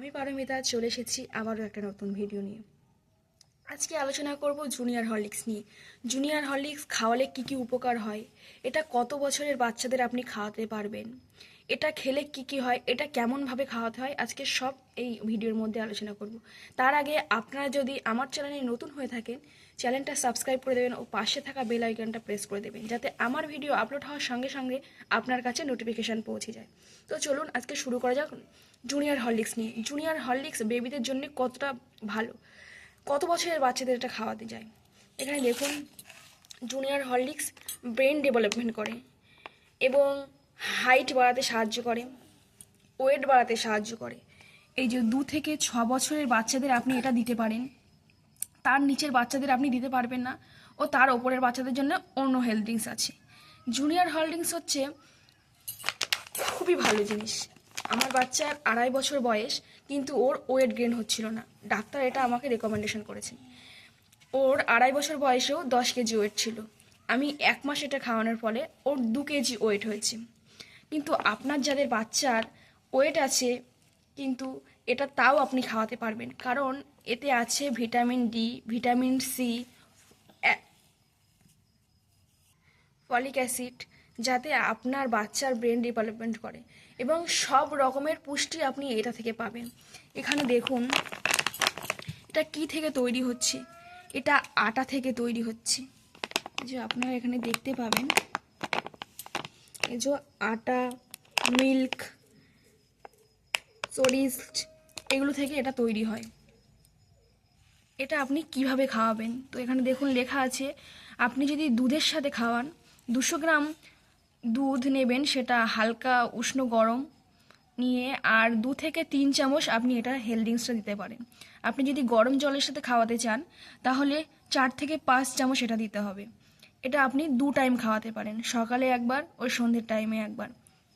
আমি পারমিতা, চলে এসেছি আবারও একটা নতুন ভিডিও নিয়ে। আজকে আলোচনা করব জুনিয়র হরলিক্স নিয়ে। জুনিয়র হরলিক্স খাওয়ালে কি কি উপকার হয়? এটা কত বছরের বাচ্চাদের আপনি খাওয়াতে পারবেন? এটা খেলে কি কি হয়, এটা কেমনভাবে খাওয়াতে হয়, আজকে সব এই ভিডিওর মধ্যে আলোচনা করব। তার আগে আপনারা যদি আমার চ্যানেলে নতুন হয়ে থাকেন, চ্যানেলটা সাবস্ক্রাইব করে দেবেন ও পাশে থাকা বেল আইকনটা প্রেস করে দেবেন, যাতে আমার ভিডিও আপলোড হওয়ার সঙ্গে সঙ্গে আপনার কাছে নোটিফিকেশান পৌঁছে যায়। তো চলুন আজকে শুরু করা যাক জুনিয়র হরলিক্স নিয়ে। জুনিয়র হরলিক্স বেবিদের জন্য কতটা ভালো? কত বছরের বাচ্চাদের এটা খাওয়াতে যায়? এখানে দেখুন জুনিয়র হরলিক্স ব্রেন ডেভেলপমেন্ট করে এবং হাইট বাড়াতে সাহায্য করে, ওয়েট বাড়াতে সাহায্য করে। এই যে দু থেকে ছ বছরের বাচ্চাদের আপনি এটা দিতে পারেন, তার নিচের বাচ্চাদের আপনি দিতে পারবেন না, ও তার ওপরের বাচ্চাদের জন্য অন্য হেলথ ড্রিঙ্কস আছে। জুনিয়র হেলথ হচ্ছে খুবই ভালো জিনিস। আমার বাচ্চার আড়াই বছর বয়স, কিন্তু ওর ওয়েট গেইন হচ্ছিল না। ডাক্তার এটা আমাকে রেকমেন্ডেশন করেছেন। ওর আড়াই বছর বয়সেও দশ কেজি ওয়েট ছিল। আমি এক মাস এটা খাওয়ানোর ফলে ওর দু কেজি ওয়েট হয়েছে। কিন্তু আপনার যাদের বাচ্চার ওয়েট আছে, কিন্তু এটা তাও আপনি খাওয়াতে পারবেন। কারণ এতে আছে vitamin D, vitamin C folic acid, যাতে আপনার বাচ্চার ব্রেন ডেভেলপমেন্ট করে। এবং সব রকমের পুষ্টি আপনি এটা থেকে পাবেন। এখানে দেখুন, এটা কি থেকে তৈরি হচ্ছে? এটা আটা থেকে তৈরি হচ্ছে। যে আপনারা এখানে দেখতে পাবেন এই যে আটা মিল্ক সরিষ এগুলো থেকে এটা তৈরি হয়। এটা আপনি কীভাবে খাওয়াবেন? তো এখানে দেখুন লেখা আছে, আপনি যদি দুধের সাথে খাওয়ান, দুশো গ্রাম দুধ নেবেন সেটা হালকা উষ্ণ গরম নিয়ে, আর দু থেকে তিন চামচ আপনি এটা ড্রিঙ্কসটা দিতে পারেন। আপনি যদি গরম জলের সাথে খাওয়াতে চান, তাহলে চার থেকে পাঁচ চামচ এটা দিতে হবে। এটা আপনি দু টাইম খাওয়াতে পারেন। সকালে একবার ও সন্ধ্যের টাইমে একবার।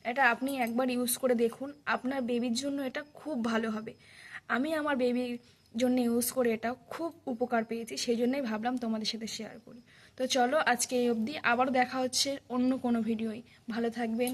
এটা আপনি একবার ইউজ করে দেখুন, আপনার বেবির জন্য এটা খুব ভালো হবে। আমি আমার বেবির জন্য ইউজ করে এটা খুব উপকার পেয়েছি, সেই জন্যই ভাবলাম তোমাদের সাথে শেয়ার করি। তো চলো আজকে এই অবধি আবার দেখা হচ্ছে অন্য কোনো ভিডিওই ভালো থাকবেন।